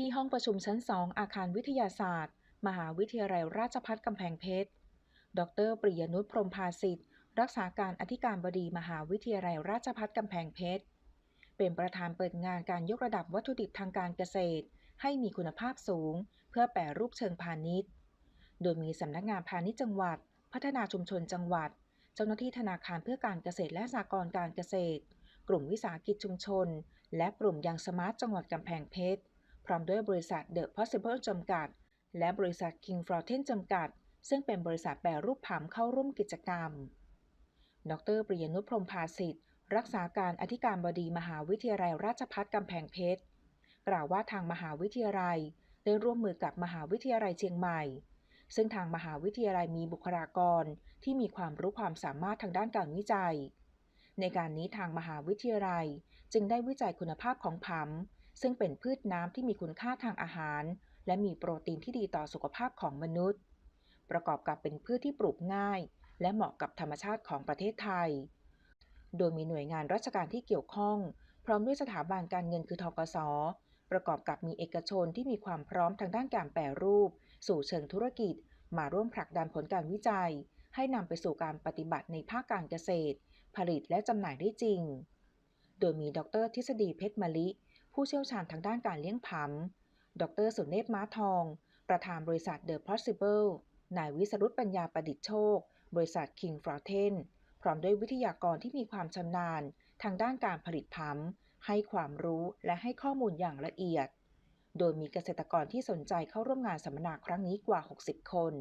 ที่ห้องประชุมชั้น2องอาคารวิทยาศาสตร์ มหาวิทยาลัยราชภัฏกำแพงเพชร ดรปริยนุชพรมภาสิทธิ์ รักษาการอธิการบดีมหาวิทยาลัยราชภัฏกำแพงเพชร เป็นประธานเปิดงานการยกระดับวัตถุดิบทางการเกษตร ให้มีคุณภาพสูง เพื่อแปรรูปเชิงพาณิชย์ โดยมีสำนักงานพาณิชย์จังหวัด พัฒนาชุมชนจังหวัด เจ้าหน้าที่ธนาคารเพื่อการเกษตรและสหกรณ์การเกษตร กลุ่มวิสาหกิจชุมชน และกลุ่มยังสมาร์ทจังหวัดกำแพงเพชร พร้อมด้วยบริษัท The Possible จำกัด และบริษัท King f r o t e n จำกัด ซึ่งเป็นบริษัทแปรรูปผำเข้าร่วมกิจกรรม ดรปริยนุชพรมภาสิทธิ์ รักษาการอธิการบดีมหาวิทยาลัยราชภัฏกำแพงเพชร กล่าวว่าทางมหาวิทยาลัย ได้ร่วมมือกับมหาวิทยาลัยเชียงใหม่ ซึ่งทางมหาวิทยาลัยมีบุคลากรที่มีความรู้ความสามารถทางด้านการวิจัย ในการนี้ทางมหาวิทยาลัยจึงได้วิจัยคุณภาพของผำ ซึ่งเป็นพืชน้ำที่มีคุณค่าทางอาหาร และมีโปรตีนที่ดีต่อสุขภาพของมนุษย์ ประกอบกับเป็นพืชที่ปลูกง่าย และเหมาะกับธรรมชาติของประเทศไทย โดยมีหน่วยงานราชการที่เกี่ยวข้อง พร้อมด้วยสถาบันการเงินคือทกสประกอบกับมีเอกชนที่มีความพร้อมทางด้านการแปรรูป สู่เชิงธุรกิจ มาร่วมผลักดันผลการวิจัย ให้นำไปสู่การปฏิบัติในภาคการเกษตร ผลิตและจำหน่ายได้จริง โดยมีดรทฤษฎีเพชรมะลิ ผู้เชี่ยวชาญทางด้านการเลี้ยงผำ ดรสุเนศม้าทอง ประธานบริษัท The Possible นายวิสรุตปัญญาประดิษฐ์โชค บริษัท King f r o t e n พร้อมด้วยวิทยากรที่มีความชำนาญ ทางด้านการผลิตผำให้ความรู้และให้ข้อมูลอย่างละเอียด โดยมีเกษตรกรที่สนใจเข้าร่วมงานสัมมนาครั้งนี้กว่า 60 คน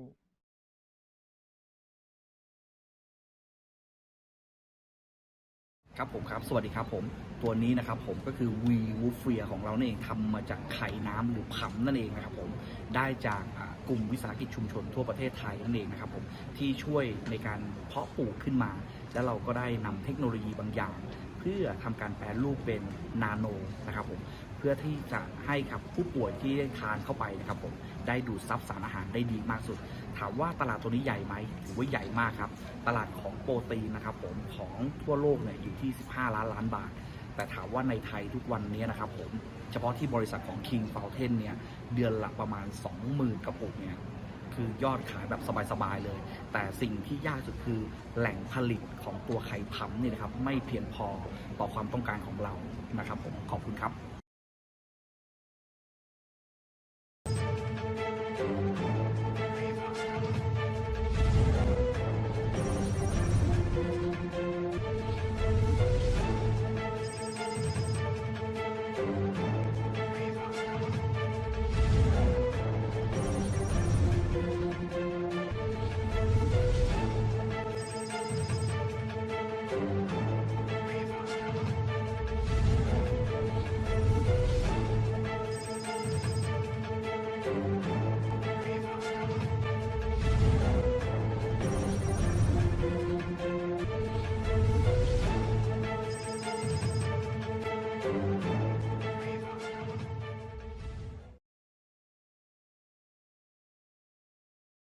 ครับผมครับ สวัสดีครับผม ตัวนี้นะครับผมก็คือวีวูฟเฟียของเรานั่นเองทำมาจากไข่น้ำหรือผำนั่นเองนะครับผม ได้จากกลุ่มวิสาหกิจชุมชนทั่วประเทศไทยนั่นเองนะครับผม ที่ช่วยในการเพาะปลูกขึ้นมา แล้วเราก็ได้นำเทคโนโลยีบางอย่าง เพื่อทำการแปรรูปเป็นนาโนนะครับผม เพื่อที่จะให้กับผู้ป่วยที่ได้ทานเข้าไปนะครับผมได้ดูดซับสารอาหารได้ดีมากสุด ถามว่าตลาดตัวนี้ใหญ่ไหมถือว่าใหญ่มากครับ ตลาดของโปรตีนนะครับผมของทั่วโลกเนี่ยอยู่ที่ 15 ล้านล้านบาท แต่ถามว่าในไทยทุกวันนี้นะครับผมเฉพาะที่บริษัทของ King Fountain เนี่ยเดือนละประมาณ 20,000กระปุกเนี่ยคือยอดขายแบบสบาย ๆ เลย แต่สิ่งที่ยากสุดคือแหล่งผลิตของตัวไข่พัมเนี่ยนะครับ ไม่เพียงพอต่อความต้องการของเรานะครับผมขอบคุณครับ